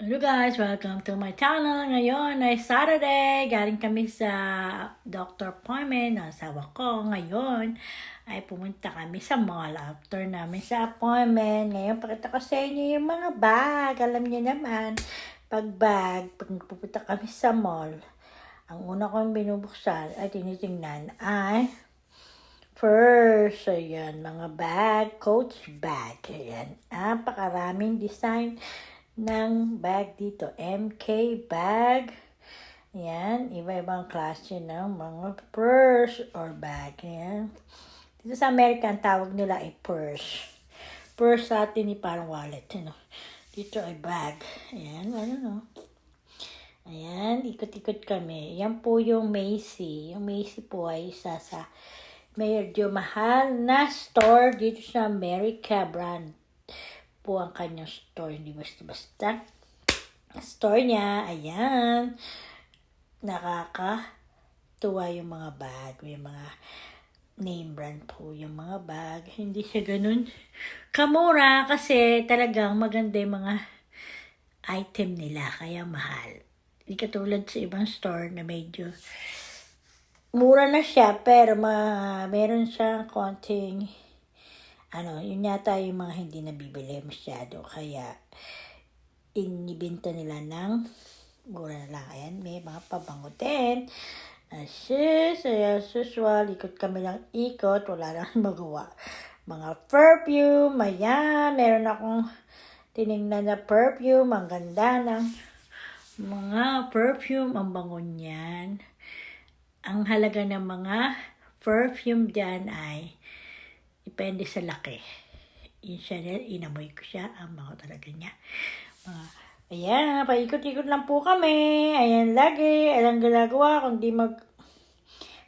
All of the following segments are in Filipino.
Hello guys, welcome to my channel. Ngayon ay Saturday. Galing kami sa doctor appointment ng asawa ko. Ngayon ay pumunta kami sa mall after namin sa appointment. Ngayon pakita ko sa inyo yung mga bag. Alam niyo naman, pag bag, pag pupunta kami sa mall, ang una kong binubuksan at tinitingnan ay First, ayan, mga bag, coach bag. Ayan, napakaraming design ng bag dito. MK bag. Ayan, iba-ibang klase ng mga purse or bag. Ayan. Dito sa Amerika, ang tawag nila ay purse. Purse sa atin ay parang wallet. Ano? Dito ay bag. Ayan, ano no? Ayan, ikot-ikot kami. Yan po yung Macy. Yung Macy po ay isa sa medyo mahal na store dito sa America brand po ang kanyang store. Hindi basta-basta. Store niya, ayan. Nakakatuwa yung mga bag. May mga name brand po yung mga bag. Hindi siya ganun kamura kasi talagang maganda yung mga item nila. Kaya mahal. Hindi katulad sa ibang store na medyo mura na siya pero ma meron siyang konting ano, yun yata yung mga hindi nabibili masyado. Kaya, inibenta nila ng mura na lang. Ayan, may mga pabango din. Asis, ayan, usual. Ikot kami ng ikot. Wala lang magawa. Mga perfume, ayan. Meron akong tinignan na perfume. Ang ganda ng mga perfume. Ang bango niyan. Ang halaga ng mga perfume dyan ay Depende sa laki. Yung Chanel, inamoy ko siya. Ang mga talaga niya. Mga, ayan, paikot-ikot lang po kami. Ayan, lagi. Alang ginagawa, kundi mag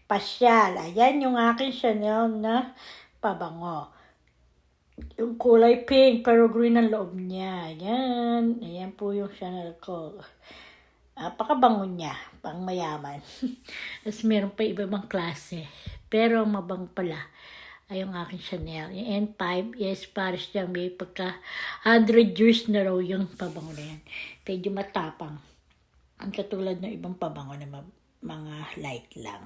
pasyal. Ayan yung aking Chanel na pabango. Yung kulay pink, pero green ang loob niya. Ayan. Ayan po yung Chanel ko. Napakabango niya. Pang mayaman. Tapos meron pa iba-ibang klase. Pero ang mabang pala ay yung aking Chanel. Yung N5, yes, pares siyang may pagka 100 years na raw yung pabango na yan. Medyo matapang. Ang katulad ng ibang pabango na mga light lang.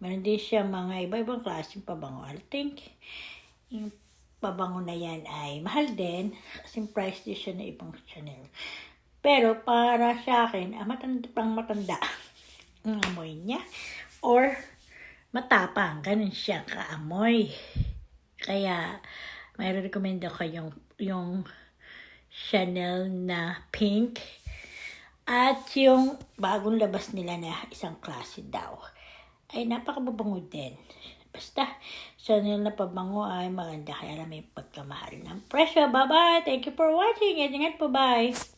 Meron din siya mga iba-ibang klaseng pabango. I think yung pabango na yan ay mahal din kasi price din siya na ibang Chanel. Pero para sa akin, ah, matanda, pang matanda ang amoy niya. Or matapang, ganun siya kaamoy. Kaya, may recommend ako yung, yung Chanel na pink. At yung bagong labas nila na isang klase daw. Ay napakababango din. Basta, Chanel na pabango ay maganda. Kaya na may pagkamahal ng presyo. Bye-bye! Thank you for watching. Ingat po. Bye!